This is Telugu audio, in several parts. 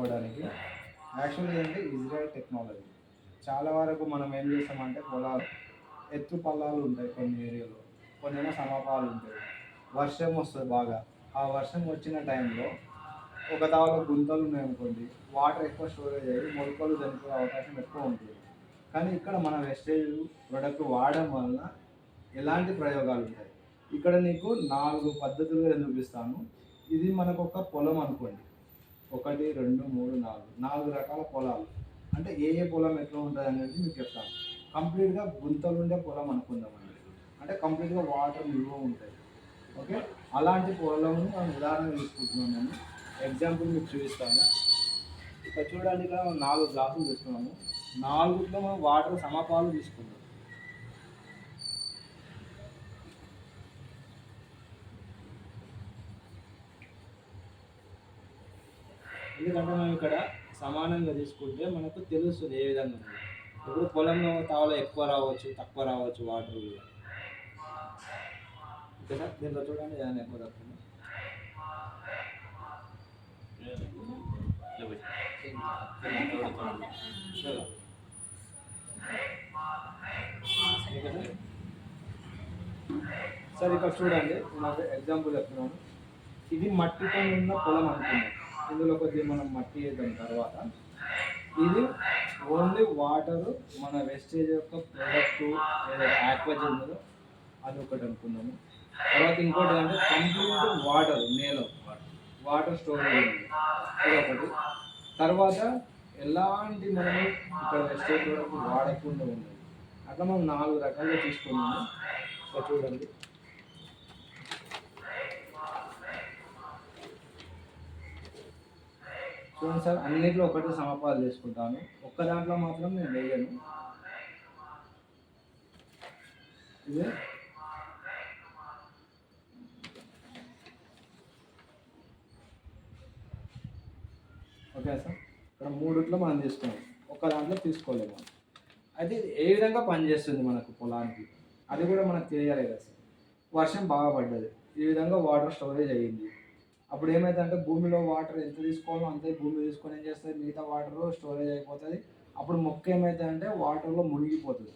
వాడుకోవడానికి యాక్చువల్లీ ఏంటంటే ఇజ్రాయల్ టెక్నాలజీ చాలా వరకు మనం ఏం చేస్తామంటే పొలాలు ఎత్తు పల్లాలు ఉంటాయి కొన్ని ఏరియాలో కొన్ని ఏమో సమపాలు ఉంటాయి. వర్షం వస్తుంది బాగా. ఆ వర్షం వచ్చిన టైంలో ఒక దావలో గుంతలు ఉన్నాయనుకోండి వాటర్ ఎక్కువ స్టోరేజ్ అయ్యి మొలకలు చనిపోయే అవకాశం ఎక్కువ ఉంటుంది. కానీ ఇక్కడ మన వెస్టేజ్ ప్రొడక్ట్ వాడడం వలన ఎలాంటి ప్రయోగాలు ఉంటాయి? ఇక్కడ నీకు నాలుగు పద్ధతులుగా చూపిస్తాను. ఇది మనకు ఒక పొలం అనుకోండి. ఒకటి రెండు మూడు నాలుగు. నాలుగు రకాల పొలాలు. అంటే ఏ ఏ పొలం ఎట్లా ఉంటుంది అనేది మీకు చెప్తాను. కంప్లీట్గా గుంతలు ఉండే పొలం అనుకుందామండి. అంటే కంప్లీట్గా వాటర్ నిల్వ ఉంటాయి. ఓకే? అలాంటి పొలంను మనం ఉదాహరణ తీసుకుంటున్నాం నేను. ఎగ్జాంపుల్ మీకు చూపిస్తాను. ఇక్కడ చూడడానికి మనం నాలుగు గ్లాసులు తీసుకున్నాము. నాలుగులో మనం వాటర్ సమపాలు తీసుకున్నాం ఎందుకంటే మనం ఇక్కడ సమానంగా తీసుకుంటే మనకు తెలుస్తుంది ఏ విధంగా ఇప్పుడు పొలంలో తావలో ఎక్కువ రావచ్చు తక్కువ రావచ్చు వాటర్ కూడా. ఓకేనా దీంట్లో చూడండి ఏదైనా ఎక్కువ తక్కువ సార్ ఇక్కడ చూడండి నాకు ఎగ్జాంపుల్ చెప్తున్నాను. ఇది మట్టితో ఉన్న పొలం అనుకుంటున్నాను ఇందులో కొద్దిగా మనం మట్టి వేద్దాం తర్వాత. ఇది ఓన్లీ వాటర్ మన వెస్టేజ్ యొక్క ప్రోడక్ట్ ఏదైతే ఆక్వాజ్ ఉందో అది ఒకటి అనుకున్నాము తర్వాత ఇంకోటి అంటే కంప్లీట్ వాటర్ నేల వాటర్ స్టోరేజ్ ఇది ఒకటి. తర్వాత ఎలాంటి మనము ఇక్కడ వెస్టేజ్ ప్రోడక్ట్ వాడకుండా ఉండదు. అట్లా మనం నాలుగు రకాలుగా తీసుకున్నాము. చూడండి. చూడండి సార్ అన్నిట్లో ఒకటి సమపాలు చేసుకుంటాను. ఒక్క దాంట్లో మాత్రం నేను వేయను. ఇది. ఓకే సార్ ఇక్కడ మూడుట్లో మనం తీసుకున్నాం. ఒక్క దాంట్లో తీసుకోలేము అయితే ఏ విధంగా పనిచేస్తుంది మనకు పొలానికి? అది కూడా మనకు తెలియాలి కదా సార్. వర్షం బాగా పడ్డది. ఈ విధంగా వాటర్ స్టోరేజ్ అయ్యింది. అప్పుడు ఏమైందంటే భూమిలో వాటర్ ఎంత తీసుకోవాలో అంతే భూమి తీసుకొని ఏం చేస్తుంది? మిగతా వాటర్ స్టోరేజ్ అయిపోతుంది. అప్పుడు మొక్క ఏమవుతుందంటే వాటర్లో మునిగిపోతుంది.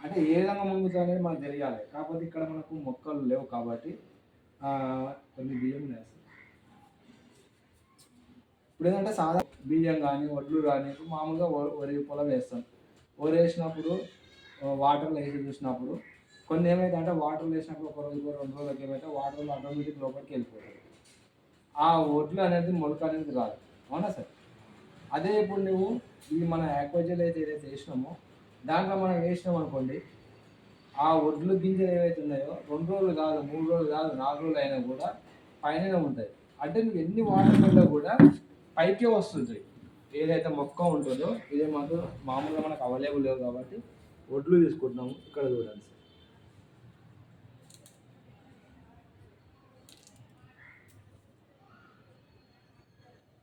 అంటే ఏ విధంగా మునుగుతుంది అనేది మనకు తెలియాలి. కాకపోతే ఇక్కడ మనకు మొక్కలు లేవు కాబట్టి కొన్ని బియ్యం వేస్తాం ఇప్పుడు ఏంటంటే సాదా బియ్యం కానీ వడ్లు కానీ ఇప్పుడు మామూలుగా వరి పొలం వేస్తాం. వరి వేసినప్పుడు వాటర్లో వేసి చూసినప్పుడు కొన్ని ఏమైతే అంటే వాటర్లో వేసినప్పుడు ఒక రోజు రెండు రోజులకి ఏమైతే వాటర్లో ఆటోమేటిక్ లోపలికి వెళ్ళిపోతుంది. ఆ ఒడ్లు అనేది మొలక అనేది రాదు. అవునా సార్? అదే ఇప్పుడు నువ్వు ఈ మన యాక్వజల్ అయితే ఏదైతే వేసినామో దాంట్లో మనం వేసినాం అనుకోండి ఆ ఒడ్లు గింజలు ఏవైతే ఉన్నాయో రెండు రోజులు కాదు మూడు రోజులు కాదు నాలుగు రోజులు అయినా కూడా పైన ఉంటాయి. అంటే నువ్వు ఎన్ని వాటర్ వెళ్ళా కూడా పైకే వస్తుంది ఏదైతే మొక్క ఉంటుందో ఇదే మాకు మామూలుగా మనకు అవైలబుల్ లేవు కాబట్టి ఒడ్లు తీసుకుంటున్నాము ఇక్కడ చూడండి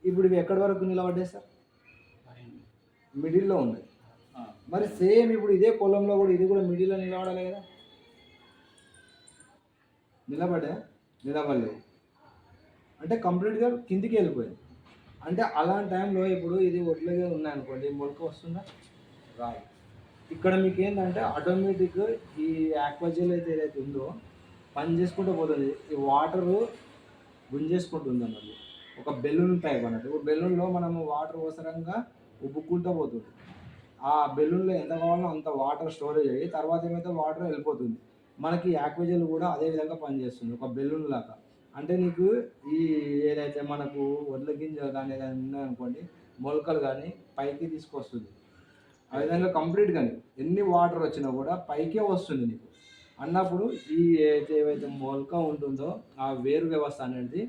ఇప్పుడు ఇవి ఎక్కడి వరకు నిలబడ్డాయి సార్? మిడిల్లో ఉన్నాయి. మరి సేమ్ ఇప్పుడు ఇదే పొలంలో కూడా ఇది కూడా మిడిల్లో నిలబడాలి కదా? నిలబడే? నిలబడలేదు. అంటే కంప్లీట్గా కిందికి వెళ్ళిపోయింది. అంటే అలాంటి టైంలో ఇప్పుడు ఇది ఒడ్లుగా ఉన్నాయనుకోండి మొలక వస్తుందా? రాదు. ఇక్కడ మీకు ఏంటంటే ఆటోమేటిక్ ఈ ఆక్వాజెల్ అయితే ఏదైతే ఉందో పని చేసుకుంటూ పోతుంది. ఈ వాటరు గుంజేసుకుంటుంది అన్నది ఒక బెలూన్ టైప్ అన్నట్టు. ఇప్పుడు బెలూన్లో మనము వాటర్ అవసరంగా ఉబ్బుకుంటూ పోతుంది. ఆ బెలూన్లో ఎంత కావాలో అంత వాటర్ స్టోరేజ్ అయ్యి తర్వాత ఏమైతే వాటర్ వెళ్ళిపోతుంది. మనకి యాక్వేజల్ కూడా అదే విధంగా పనిచేస్తుంది ఒక బెలూన్ లాగా. అంటే నీకు ఈ ఏదైతే మనకు వడ్ల గింజలు కానీ ఏదైనా ఉన్నాయనుకోండి మొలకలు కానీ పైకి తీసుకొస్తుంది. ఆ విధంగా కంప్లీట్గా ఎన్ని వాటర్ వచ్చినా కూడా పైకే వస్తుంది నీకు. అన్నప్పుడు ఈ ఏదైతే ఏవైతే మొలక ఉంటుందో ఆ వేరు వ్యవస్థ అనేది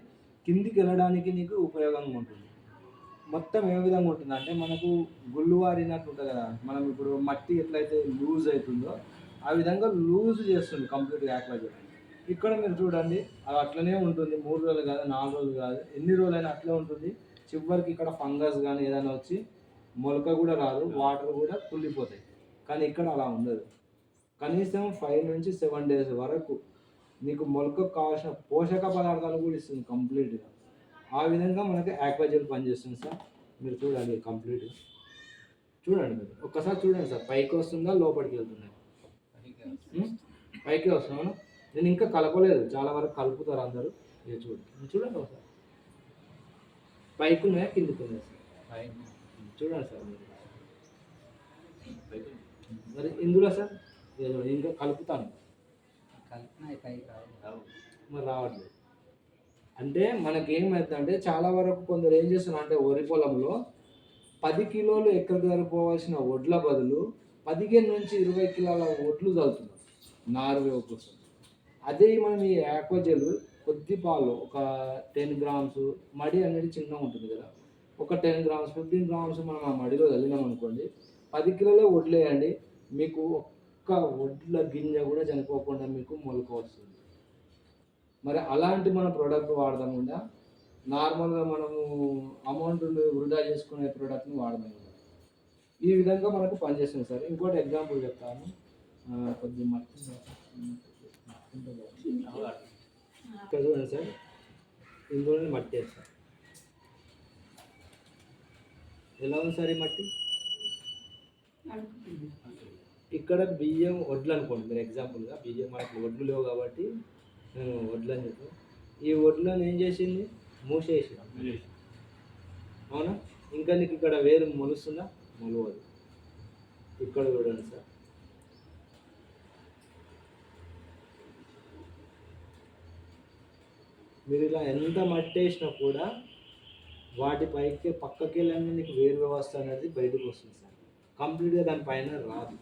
కిందికి వెళ్ళడానికి నీకు ఉపయోగంగా ఉంటుంది. మొత్తం ఏ విధంగా ఉంటుంది అంటే మనకు గుళ్ళు వారినట్టు ఉంటుంది కదా. మనం ఇప్పుడు మట్టి ఎట్లయితే లూజ్ అవుతుందో ఆ విధంగా లూజ్ చేస్తుంది కంప్లీట్గా యాక్వైజ్ ఇక్కడ మీరు చూడండి అది అట్లనే ఉంటుంది. మూడు రోజులు కాదు నాలుగు రోజులు కాదు. ఎన్ని రోజులైనా అట్లే ఉంటుంది. చివరికి ఇక్కడ ఫంగస్ కానీ ఏదైనా వచ్చి మొలక కూడా రాదు వాటర్ కూడా కుళ్ళిపోతాయి. కానీ ఇక్కడ అలా ఉండదు. కనీసం ఫైవ్ నుంచి సెవెన్ డేస్ వరకు నీకు మొలకకు కావాల్సిన పోషక పదార్థాలు కూడా ఇస్తుంది కంప్లీట్గా ఆ విధంగా మనకి ఆక్వాజెల్ పనిచేస్తుంది సార్. మీరు చూడండి కంప్లీట్ చూడండి మీరు. ఒక్కసారి చూడండి సార్. పైకి వస్తుందా లోపలికి వెళ్తుందా? పైకి వస్తున్నాను నేను ఇంకా కలపలేదు. చాలా వరకు కలుపుతారు అందరూ. ఇది చూడండి. చూడండి ఒకసారి. పైకి ఉన్నాయా కిందికి ఉన్నాయా సార్? చూడండి సార్ మీరు. మరి ఇందులో సార్? ఇంకా కలుపుతాను. మరి రావట్లేదు అంటే మనకి ఏమవుతుందంటే చాలా వరకు కొందరు ఏం చేస్తున్నారు అంటే వరి పొలంలో పది కిలోలు ఎక్కడికి సరిపోవాల్సిన వడ్ల బదులు పదిహేను నుంచి ఇరవై కిలోల వడ్లు చల్లుతున్నారు. నార్వే కోసం అదే మనం ఈ ఆక్వజెల్ కొద్ది పాలు ఒక టెన్ గ్రామ్స్ మడి అనేది చిన్నగా ఉంటుంది కదా. ఒక టెన్ గ్రామ్స్ ఫిఫ్టీన్ గ్రామ్స్ మనం ఆ మడిలో చల్లినాం అనుకోండి పది కిలోలే వడ్లు వేయండి మీకు ఒక్క వడ్ల గింజ కూడా చనిపోకుండా మీకు మొలక వస్తుంది మరి అలాంటి మన ప్రోడక్ట్ వాడదాకుండా నార్మల్గా మనము అమౌంట్ వృధా చేసుకునే ప్రోడక్ట్ని వాడదాం ఈ విధంగా మనకు పనిచేస్తుంది సార్. ఇంకోటి ఎగ్జాంపుల్ చెప్తాను. కొద్దిగా మట్టి ఇక్కడ చూడండి సార్. ఇందులోనే మట్టి వేస్తాను ఎలా ఉంది సార్ ఈ మట్టి? ఇక్కడ బియ్యం వడ్లు అనుకోండి మీరు ఎగ్జాంపుల్గా బియ్యం మనకి వడ్లు లేవు కాబట్టి నేను వడ్లు అని చెప్పాను. ఈ వడ్లను ఏం చేసింది? మూసేసి అవునా? ఇంకా నీకు ఇక్కడ వేరు మొలుస్తుందా? మొలవదు. ఇక్కడ చూడండి సార్. మీరు ఇలా ఎంత మట్టి వేసినా కూడా వాటి పైకి పక్కకి వెళ్ళండి నీకు వేరు వ్యవస్థ అనేది బయటకు వస్తుంది సార్. కంప్లీట్గా దానిపైన రాదు.